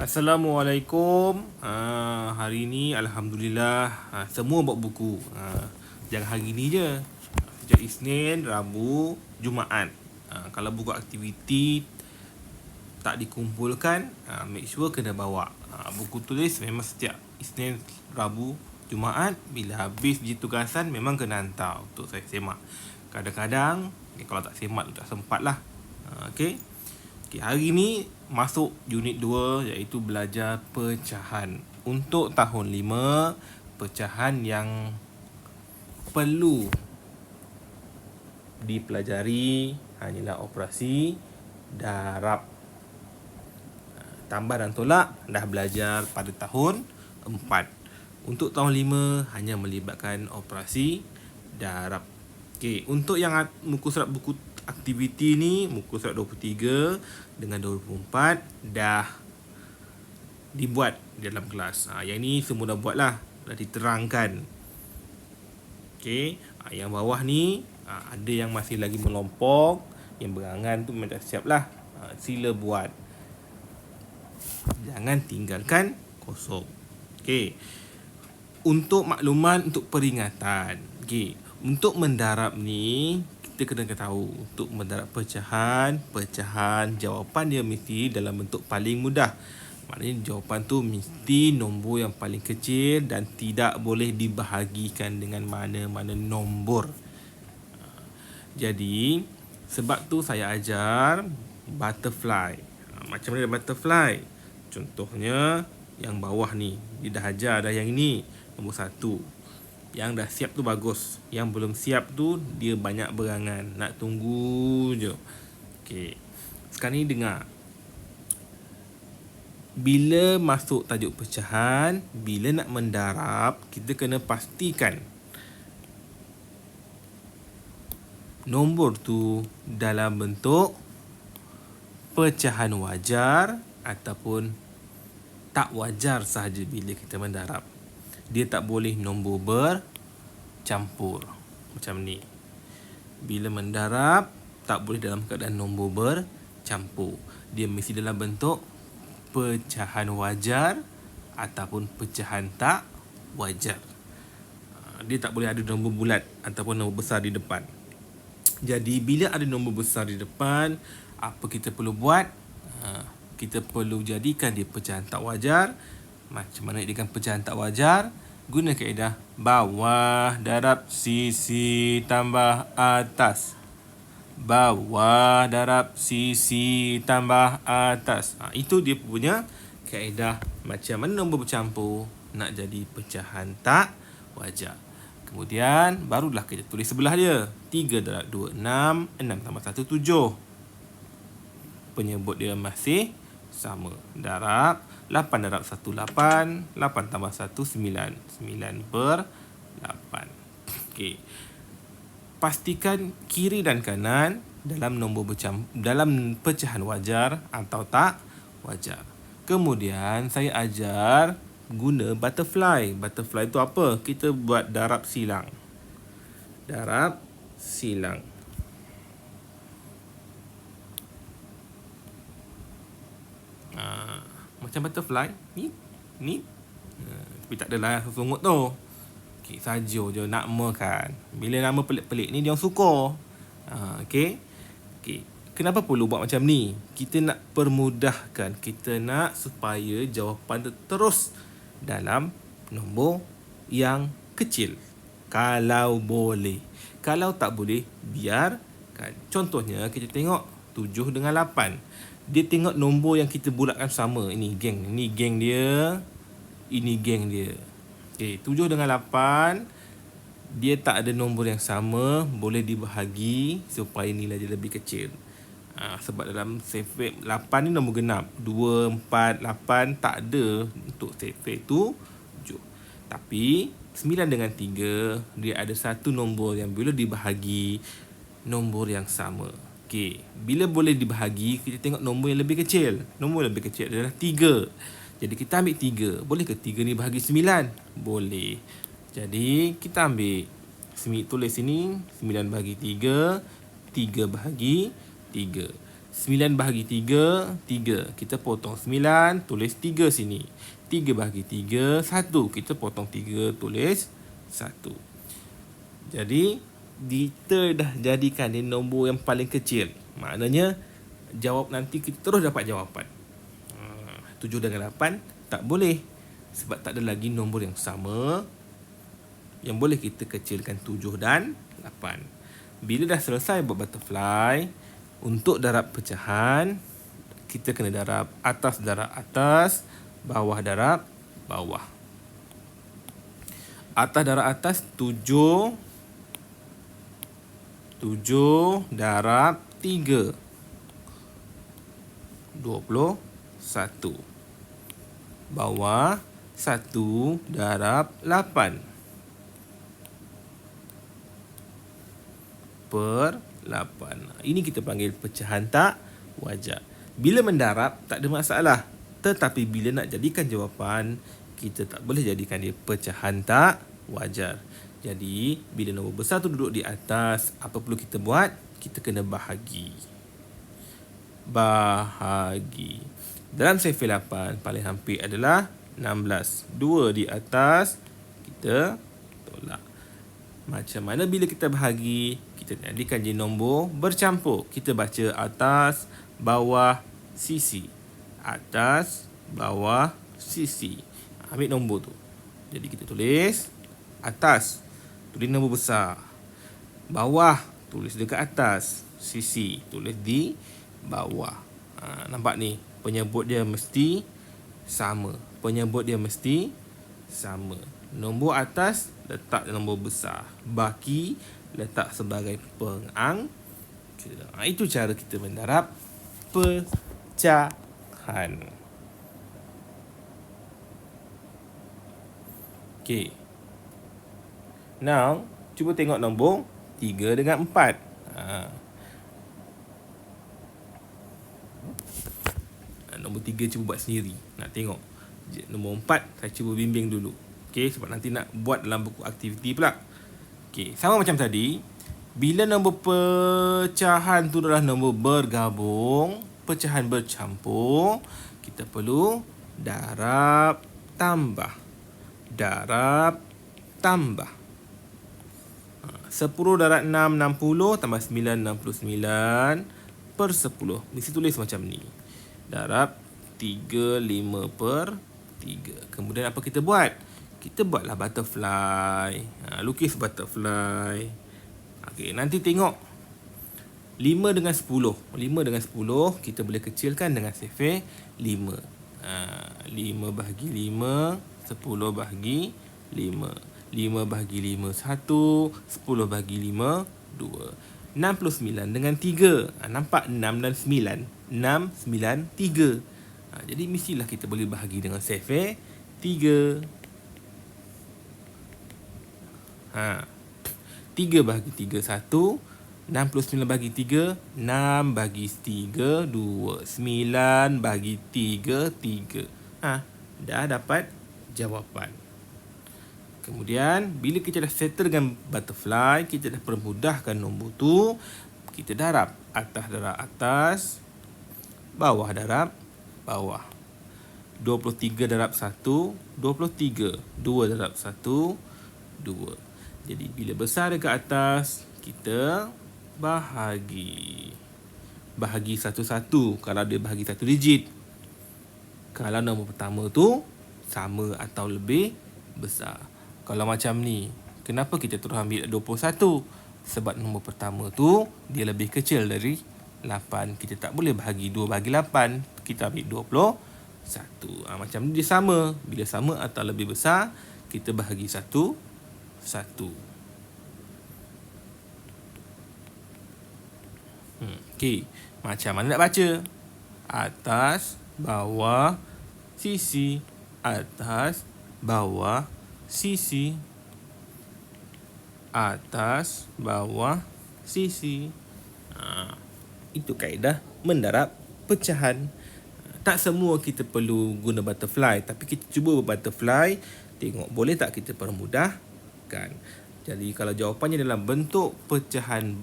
Assalamualaikum. Uh, hari ni alhamdulillah uh, semua buat buku. Uh, jangan hari ni je. Sejak Isnin, Rabu, Jumaat. Uh, kalau buku aktiviti tak dikumpulkan, uh, make sure kena bawa. Uh, buku tulis memang setiap Isnin, Rabu, Jumaat bila habis je tugasan memang kena hantar untuk saya semak. Kadang-kadang eh, kalau tak semak tak sempat lah. Uh, okay. Okay, hari ni masuk unit 2 iaitu belajar pecahan. Untuk tahun 5, pecahan yang perlu dipelajari hanyalah operasi darab. Tambah dan tolak dah belajar pada tahun 4. Untuk tahun 5 hanya melibatkan operasi darab. Okey, untuk yang muka surat buku aktiviti ni muka surat 23 dengan 24 dah dibuat dalam kelas. Ha, yang ni semua dah buat lah. Dah diterangkan. Okay. Ha, yang bawah ni ha, ada yang masih lagi melompok. Yang berangan tu memang dah siap lah. Ha, sila buat. Jangan tinggalkan kosong. Okay. Untuk makluman, untuk peringatan. Okay. Untuk mendarab ni, kita kena tahu untuk mendarat pecahan, pecahan jawapan dia mesti dalam bentuk paling mudah. Maknanya jawapan tu mesti nombor yang paling kecil dan tidak boleh dibahagikan dengan mana-mana nombor. Jadi, sebab tu saya ajar butterfly. Macam mana butterfly? Contohnya yang bawah ni, dia dah ajar dah yang ini, nombor satu. Yang dah siap tu bagus. Yang belum siap tu dia banyak berangan. Nak tunggu je. Okey. Sekarang ni dengar. Bila masuk tajuk pecahan, bila nak mendarab, kita kena pastikan nombor tu dalam bentuk pecahan wajar ataupun tak wajar sahaja bila kita mendarab dia tak boleh nombor bercampur. Macam ni. Bila mendarab tak boleh dalam keadaan nombor bercampur. Dia mesti dalam bentuk pecahan wajar ataupun pecahan tak wajar. Ha, dia tak boleh ada nombor bulat ataupun nombor besar di depan. Jadi bila ada nombor besar di depan apa kita perlu buat? Ha, kita perlu jadikan dia pecahan tak wajar. Macam mana dengan pecahan tak wajar? Guna kaedah bawah darab sisi tambah atas. Bawah darab sisi tambah atas. Ha, itu dia punya kaedah macam mana nombor bercampur nak jadi pecahan tak wajar. Kemudian barulah kita tulis sebelah dia. 3 darab 2, 6. 6 tambah 1, 7. Penyebut dia masih sama. Darab 8 darab 1, 8. 8 tambah 1, 9. 9 per 8. Okey. Pastikan kiri dan kanan dalam nombor bercam dalam pecahan wajar atau tak wajar. Kemudian saya ajar guna butterfly. Butterfly itu apa? Kita buat darab silang. Darab silang. Macam butterfly ni ni uh, tapi tak adalah sungut tu. Okey saja je nama kan bila nama pelik-pelik ni dia orang suka. Uh, okey? Okey kenapa perlu buat macam ni? Kita nak permudahkan kita nak supaya jawapan terus dalam nombor yang kecil. Kalau boleh. Kalau tak boleh biar kan contohnya kita tengok 7 dengan 8 dia tengok nombor yang kita bulatkan sama. Ini geng. Ini geng dia. Ini geng dia. Okey, 7 dengan 8 dia tak ada nombor yang sama, boleh dibahagi supaya nilai dia lebih kecil. Ha, sebab dalam safe 8 ni nombor genap. 2 4 8 tak ada untuk safe tu 7. Tapi 9 dengan 3 dia ada satu nombor yang boleh dibahagi nombor yang sama. Okey, bila boleh dibahagi, kita tengok nombor yang lebih kecil. Nombor yang lebih kecil adalah 3. Jadi kita ambil 3. Boleh ke 3 ni bahagi 9? Boleh. Jadi kita ambil tulis sini 9 bahagi 3, 3 bahagi 3. 9 bahagi 3, 3. Kita potong 9, tulis 3 sini. 3 bahagi 3, 1. Kita potong 3, tulis 1. Jadi, kita dah jadikan dia nombor yang paling kecil. Maknanya, jawab nanti kita terus dapat jawapan. 7 ha, dengan 8 tak boleh. Sebab tak ada lagi nombor yang sama yang boleh kita kecilkan 7 dan 8. Bila dah selesai buat butterfly, untuk darab pecahan, kita kena darab atas darab atas, bawah darab bawah. Atas darab atas 7 7 darab 3 21 Bawah 1 darab 8 Per 8 Ini kita panggil pecahan tak wajar Bila mendarab tak ada masalah. Tetapi bila nak jadikan jawapan Kita tak boleh jadikan dia pecahan tak wajar jadi, bila nombor besar tu duduk di atas, apa perlu kita buat? Kita kena bahagi. Bahagi. Dalam sifir 8, paling hampir adalah 16. Dua di atas, kita tolak. Macam mana bila kita bahagi, kita jadikan je nombor bercampur. Kita baca atas, bawah, sisi. Atas, bawah, sisi. Ambil nombor tu. Jadi kita tulis atas tulis nombor besar. Bawah tulis dekat atas. Sisi tulis di bawah. Ha, nampak ni penyebut dia mesti sama. Penyebut dia mesti sama. Nombor atas letak nombor besar. Baki letak sebagai pengang. Ha, itu cara kita mendarab pecahan. Okay. Now, cuba tengok nombor 3 dengan 4. Ha. Nombor 3 cuba buat sendiri. Nak tengok. Nombor 4 saya cuba bimbing dulu. Okey, sebab nanti nak buat dalam buku aktiviti pula. Okey, sama macam tadi. Bila nombor pecahan tu adalah nombor bergabung, pecahan bercampur, kita perlu darab tambah. Darab tambah. 10 darab 6, 60 tambah 9, 69 per 10. Mesti tulis macam ni. Darab 3, 5 per 3. Kemudian apa kita buat? Kita buatlah butterfly. Ha, lukis butterfly. Okay, nanti tengok. 5 dengan 10. 5 dengan 10 kita boleh kecilkan dengan sifir 5. Ha, 5 bahagi 5, 10 bahagi 5. 5 bahagi 5 1 10 bahagi 5 2 6 plus 9 dengan 3 ha, Nampak 6 dan 9 6, 9, 3 ha, Jadi mestilah kita boleh bahagi dengan sefer 3 ha. 3 bahagi 3 1 6 plus 9 bagi 3 6 bagi 3 2 9 bagi 3 3 ha, Dah dapat jawapan Kemudian bila kita dah settle dengan butterfly, kita dah permudahkan nombor tu, kita darab atas darab atas, bawah darab bawah. 23 darab 1, 23. 2 darab 1, 2. Jadi bila besar dekat atas, kita bahagi. Bahagi satu-satu kalau dia bahagi satu digit. Kalau nombor pertama tu sama atau lebih besar. Kalau macam ni, kenapa kita terus ambil 21? Sebab nombor pertama tu dia lebih kecil dari 8. Kita tak boleh bahagi 2 bagi 8. Kita ambil 21. Ha, macam ni dia sama. Bila sama atau lebih besar, kita bahagi 1. 1. Hmm, okay. Macam mana nak baca? Atas, bawah, sisi. Atas, bawah, sisi atas bawah sisi ha, itu kaedah mendarab pecahan tak semua kita perlu guna butterfly tapi kita cuba butterfly tengok boleh tak kita permudahkan jadi kalau jawapannya dalam bentuk pecahan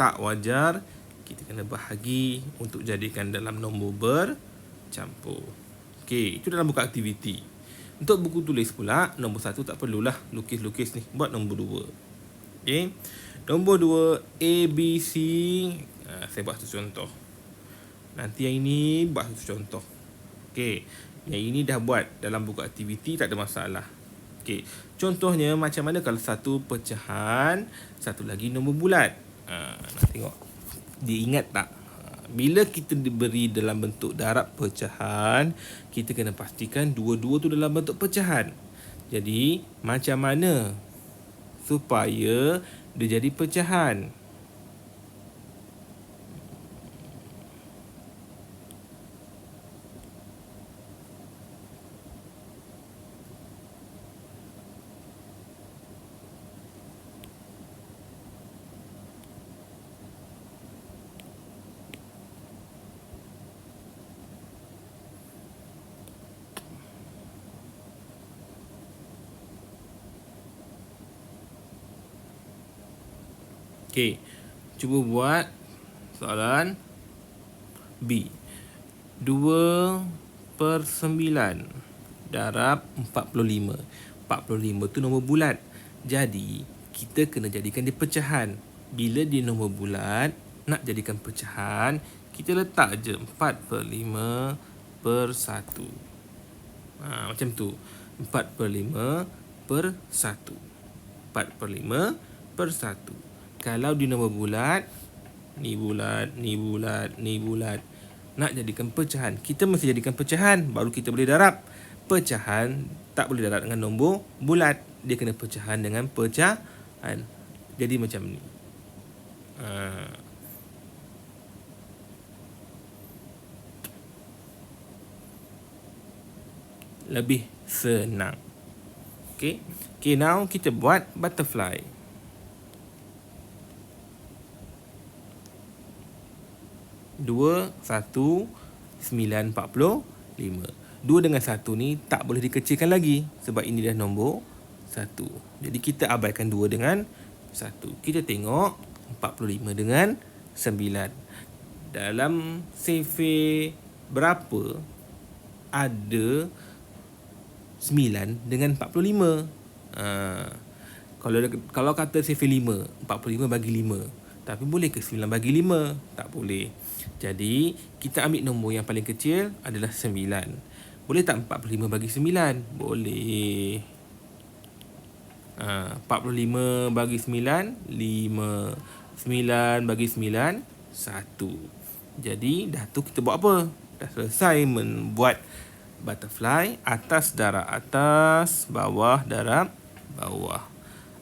tak wajar kita kena bahagi untuk jadikan dalam nombor bercampur. Okey, itu dalam buku aktiviti. Untuk buku tulis pula, nombor satu tak perlulah lukis-lukis ni. Buat nombor dua. Okey. Nombor dua, A, B, C. Ha, saya buat satu contoh. Nanti yang ini buat satu contoh. Okey. Yang ini dah buat dalam buku aktiviti, tak ada masalah. Okey. Contohnya macam mana kalau satu pecahan, satu lagi nombor bulat. Ha, nak tengok. Dia ingat tak? Bila kita diberi dalam bentuk darab pecahan, kita kena pastikan dua-dua tu dalam bentuk pecahan. Jadi, macam mana supaya dia jadi pecahan? Okey. Cuba buat soalan B. 2 per 9 darab 45. 45 tu nombor bulat. Jadi, kita kena jadikan dia pecahan. Bila dia nombor bulat, nak jadikan pecahan, kita letak je 4 per 5 per 1. Ha, macam tu. 4 per 5 per 1. 4 per 5 per 1 kalau di nombor bulat ni bulat ni bulat ni bulat. Nak jadikan pecahan. Kita mesti jadikan pecahan baru kita boleh darab. Pecahan tak boleh darab dengan nombor bulat. Dia kena pecahan dengan pecahan. Jadi macam ni. Ha. lebih senang. Okay, okay now kita buat butterfly. Dua, satu, sembilan, empat puluh, lima. Dua dengan satu ni tak boleh dikecilkan lagi sebab ini dah nombor satu. Jadi kita abaikan dua dengan satu. Kita tengok empat puluh lima dengan sembilan. Dalam CV berapa ada sembilan dengan empat puluh lima. Ha. Kalau kalau kata CV lima, empat puluh lima bagi lima. Tapi boleh ke sembilan bagi lima? Tak boleh. Jadi, kita ambil nombor yang paling kecil adalah 9. Boleh tak 45 bagi 9? Boleh. Ha, 45 bagi 9, 5. 9 bagi 9, 1. Jadi, dah tu kita buat apa? Dah selesai membuat butterfly atas darab atas, bawah darab bawah.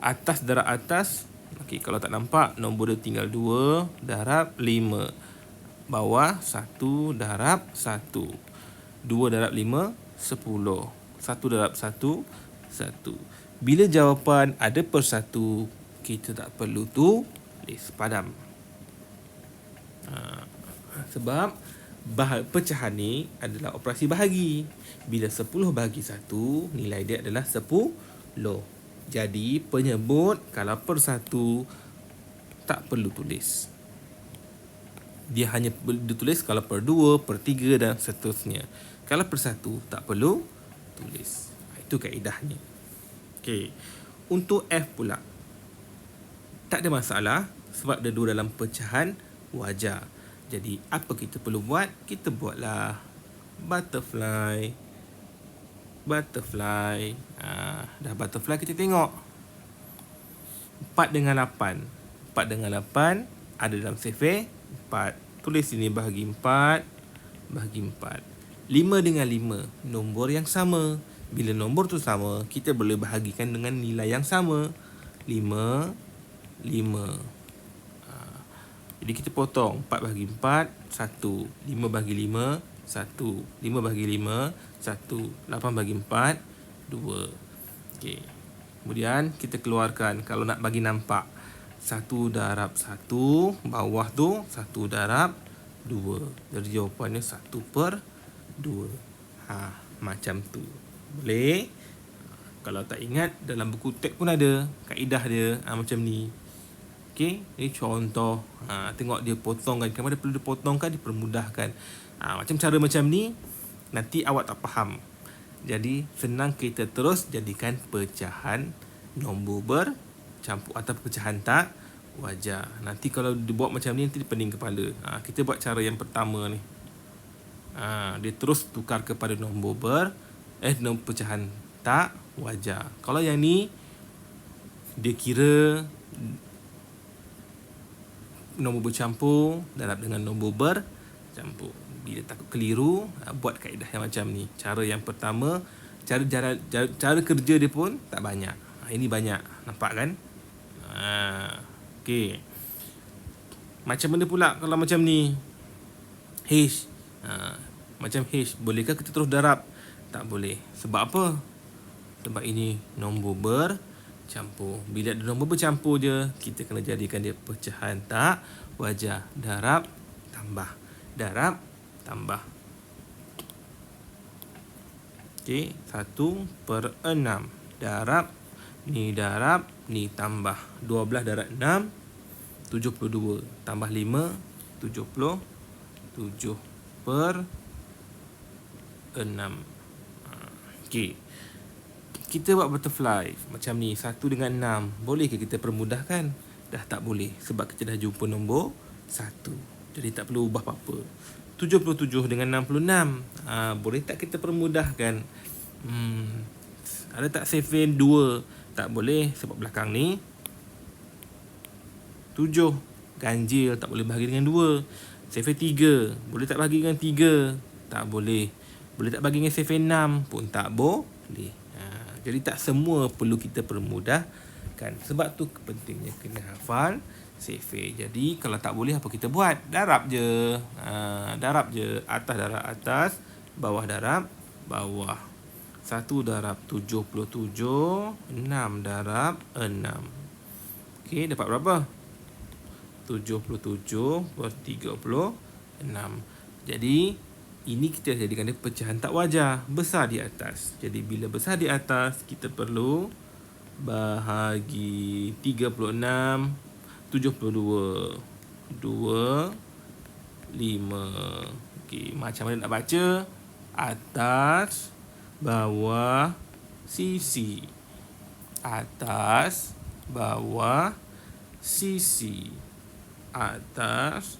Atas darab atas, okay, kalau tak nampak, nombor dia tinggal 2, darab 5 bawah 1 darab 1 2 darab 5 10 1 darab 1 1 bila jawapan ada per 1 kita tak perlu tu list padam. Ha, sebab pecahan ni adalah operasi bahagi. Bila 10 bahagi 1 nilai dia adalah 10 jadi penyebut kalau per 1 tak perlu tulis dia hanya ditulis kalau per dua, per tiga dan seterusnya. Kalau per satu, tak perlu tulis. Itu kaedahnya. Okey. Untuk F pula. Tak ada masalah sebab dia dua dalam pecahan wajar. Jadi, apa kita perlu buat? Kita buatlah butterfly. Butterfly. Ha, dah butterfly kita tengok. 4 dengan 8. 4 dengan 8 ada dalam CV 4. Tulis ini bahagi 4. Bahagi 4. 5 dengan 5. Nombor yang sama. Bila nombor tu sama, kita boleh bahagikan dengan nilai yang sama. 5. 5. Ha. Jadi kita potong 4 bahagi 4, 1. 5 bahagi 5, 1. 5 bahagi 5, 1. 8 bahagi 4, 2. Okey. Kemudian kita keluarkan kalau nak bagi nampak satu darab satu bawah tu satu darab dua. Jadi jawapannya satu per dua. Ha macam tu. Boleh? Kalau tak ingat dalam buku teks pun ada. Kaedah dia. Ha, macam ni. Okey, ini contoh. Ha, tengok dia potongkan. Kalau ada perlu dipotongkan, dipermudahkan. Ha, macam cara macam ni, nanti awak tak faham. Jadi, senang kita terus jadikan pecahan nombor bercampur atau pecahan tak wajar. Nanti kalau dibuat macam ni, nanti pening kepala. Ha, kita buat cara yang pertama ni. Ha, dia terus tukar kepada nombor ber eh nombor pecahan tak wajar. Kalau yang ni, dia kira nombor bercampur dalam dengan nombor bercampur. Bila takut keliru, ha, buat kaedah yang macam ni. Cara yang pertama, cara cara cara, cara kerja dia pun tak banyak. Ha, ini banyak, nampak kan? Ha, okey. Macam mana pula kalau macam ni? H. Ha, macam H, bolehkah kita terus darab? Tak boleh. Sebab apa? Sebab ini nombor ber campur. Bila ada nombor bercampur je, kita kena jadikan dia pecahan tak wajar. Darab, tambah. Darab, tambah. Okey, satu per enam. Darab, ni darab, ni tambah. Dua belas darab enam, tujuh puluh dua. Tambah lima, tujuh puluh tujuh per enam. Ha, okey kita buat butterfly macam ni satu dengan enam boleh ke kita permudahkan dah tak boleh sebab kita dah jumpa nombor satu jadi tak perlu ubah apa-apa 77 dengan 66 ha, boleh tak kita permudahkan hmm, ada tak 7 2 tak boleh sebab belakang ni 7 ganjil tak boleh bahagi dengan 2 7 3 boleh tak bahagi dengan 3 tak boleh boleh tak bagi dengan 7 6 pun tak boleh jadi tak semua perlu kita permudahkan. Sebab tu pentingnya kena hafal sefe. Jadi kalau tak boleh apa kita buat? Darab je. Ha, darab je. Atas darab atas. Bawah darab bawah. Satu darab tujuh puluh tujuh. Enam darab enam. Okey, dapat berapa? Tujuh puluh tujuh per tiga puluh enam. Jadi, ini kita jadikan dia pecahan tak wajar besar di atas. Jadi bila besar di atas kita perlu bahagi 36 72 2 5 Okey, macam mana nak baca? Atas bawah sisi. Atas bawah sisi. Atas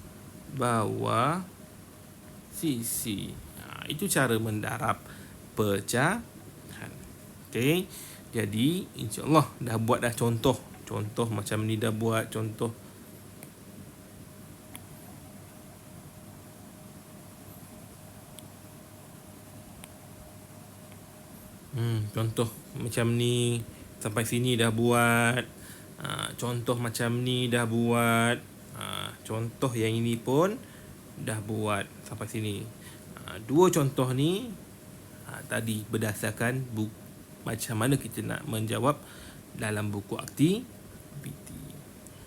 bawah sisi. Ha, itu cara mendarab pecahan. Okey. Jadi insya-Allah dah buat dah contoh. Contoh macam ni dah buat contoh. Hmm, contoh macam ni sampai sini dah buat. Ha, contoh macam ni dah buat. Ha, contoh yang ini pun dah buat sampai sini. Ha, dua contoh ni ha, tadi berdasarkan buku, macam mana kita nak menjawab dalam buku aktiviti.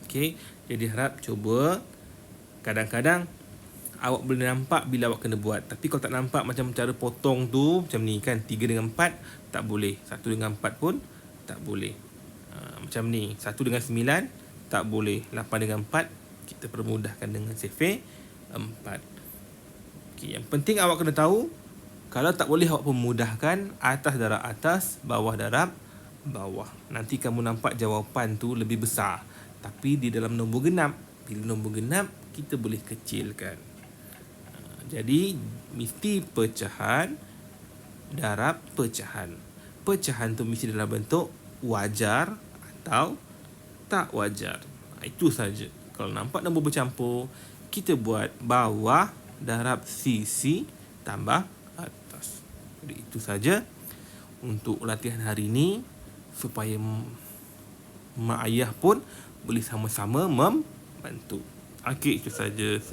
Okey, jadi harap cuba kadang-kadang awak boleh nampak bila awak kena buat. Tapi kalau tak nampak macam cara potong tu macam ni kan 3 dengan 4 tak boleh. 1 dengan 4 pun tak boleh. Ha, macam ni 1 dengan 9 tak boleh. 8 dengan 4 kita permudahkan dengan sefe empat. Okay, yang penting awak kena tahu kalau tak boleh awak pemudahkan atas darab atas, bawah darab bawah. Nanti kamu nampak jawapan tu lebih besar. Tapi di dalam nombor genap, bila nombor genap kita boleh kecilkan. Jadi mesti pecahan darab pecahan. Pecahan tu mesti dalam bentuk wajar atau tak wajar. Ha, itu saja. Kalau nampak nombor bercampur, kita buat bawah darab sisi tambah atas. Jadi itu saja untuk latihan hari ini supaya mak ayah pun boleh sama-sama membantu. Okey itu saja.